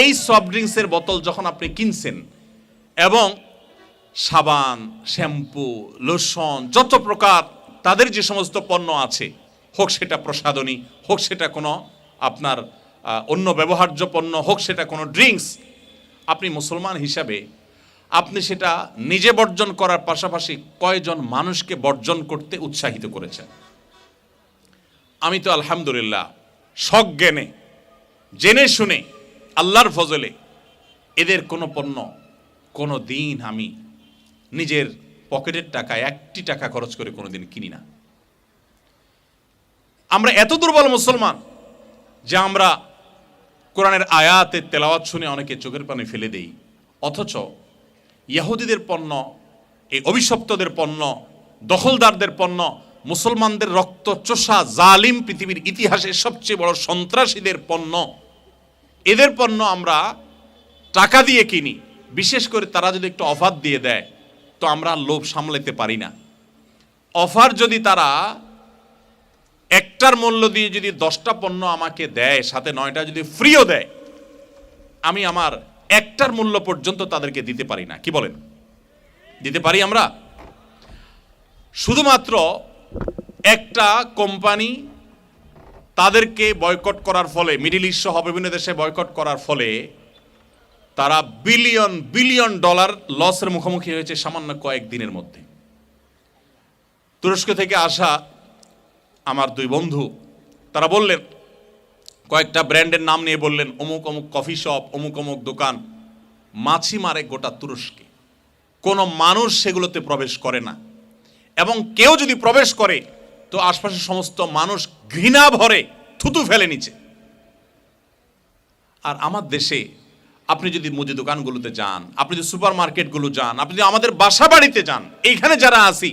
এই সফট ড্রিঙ্কসের বোতল যখন আপনি কিনছেন, এবং সাবান, শ্যাম্পু, লোশন, যত প্রকার তাদের যে সমস্ত পণ্য আছে, হোক সেটা প্রসাধনী, হোক সেটা কোনো আপনার অন্য ব্যবহার্য পণ্য, হোক সেটা কোনো ড্রিঙ্কস আপনি মুসলমান হিসাবে আপনি সেটা নিজে বর্জন করার পাশাপাশি কয়জন মানুষকে বর্জন করতে উৎসাহিত করেছেন? আমি তো আলহামদুলিল্লাহ সজ্ঞানে, জেনে শুনে আল্লাহর ফজলে। এদের কোনো পণ্য, কোনো দিন আমি নিজের পকেটের টাকা একটি টাকা খরচ করে কোনো দিন কিনি না। আমরা এত দুর্বল মুসলমান যে আমরা কোরআনের আয়াতের তেলাওয়াত শুনে অনেকে চোখের পানি ফেলে দেই। অথচ ইয়াহুদিদের পণ্য, এই অভিশপ্তদের পণ্য, দখলদারদের পণ্য, মুসলমানদের রক্ত চোষা জালিম পৃথিবীর ইতিহাসে সবচেয়ে বড় সন্ত্রাসীদের পণ্য এদের পণ্য আমরা টাকা দিয়ে কিনি। বিশেষ করে তারা যদি একটু অফার দিয়ে দেয়, তো আমরা লোভ সামলাতে পারি না। অফার যদি তারা একটার মূল্য দিয়ে যদি দশটা পণ্য আমাকে দেয়, সাথে নয়টা যদি ফ্রিও দেয়, আমি আমার একটার মূল্য পর্যন্ত তাদেরকে দিতে পারি না। কি বলেন? দিতে পারি আমরা? শুধুমাত্র একটা কোম্পানি তাদেরকে বয়কট করার ফলে, মিডিল ইস্ট সহ বিভিন্ন দেশে বয়কট করার ফলে তারা বিলিয়ন বিলিয়ন ডলার লসের মুখোমুখি হয়েছে সামান্য কয়েক দিনের মধ্যে। তুরস্ক থেকে আসা আমার দুই বন্ধু, তারা বললেন, কয়েকটা ব্র্যান্ডের নাম নিয়ে বললেন, অমুক অমুক কফি শপ, অমুক অমুক দোকান, মাছি মারে গোটা তুরস্কে। কোনো মানুষ সেগুলোতে প্রবেশ করে না। এবং কেউ যদি প্রবেশ করে, তো আশপাশের সমস্ত মানুষ ঘৃণা ভরে থুতু ফেলে নিচে। আর আমার দেশে আপনি যদি মুদি দোকানগুলোতে যান, আপনি যদি সুপার মার্কেটগুলো যান, আপনি যদি আমাদের বাসা বাড়িতে যান, এইখানে যারা আসি